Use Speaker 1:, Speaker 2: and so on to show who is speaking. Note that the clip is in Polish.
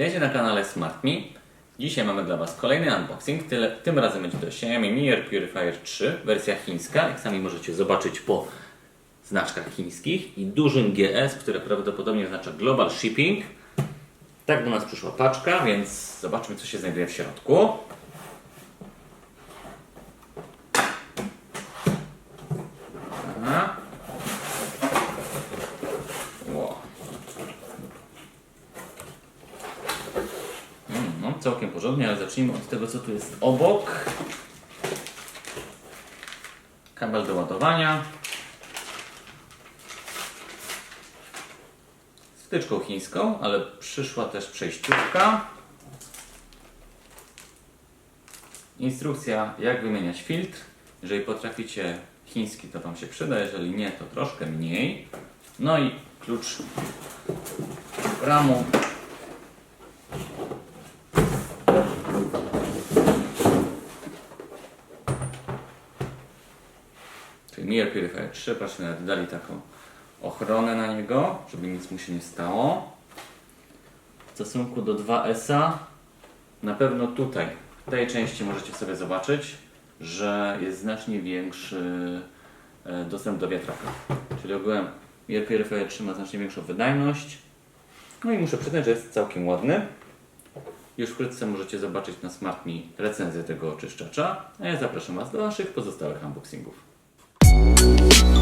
Speaker 1: Witajcie na kanale SmartMe. Dzisiaj mamy dla Was kolejny unboxing. Tyle, tym razem będzie to Xiaomi Mi Air Purifier 3, wersja chińska. Jak sami możecie zobaczyć po znaczkach chińskich i dużym GS, które prawdopodobnie oznacza Global Shipping. Tak do nas przyszła paczka, więc zobaczmy co się znajduje w środku. No, całkiem porządnie, ale zacznijmy od tego, co tu jest obok. Kabel do ładowania. Z wtyczką chińską, ale przyszła też przejściówka. Instrukcja, jak wymieniać filtr. Jeżeli potraficie chiński, to Wam się przyda, jeżeli nie, to troszkę mniej. No i klucz ramu Czyli Mir Purifier 3, patrzcie, nawet dali taką ochronę na niego, żeby nic mu się nie stało. W stosunku do 2S-a, na pewno tutaj, w tej części możecie sobie zobaczyć, że jest znacznie większy e, dostęp do wiatraka. Czyli ogółem Mir Purifier 3 ma znacznie większą wydajność. No i muszę przyznać, że jest całkiem ładny. Już wkrótce możecie zobaczyć na SmartMe recenzję tego oczyszczacza, a ja zapraszam Was do naszych pozostałych unboxingów. Thank you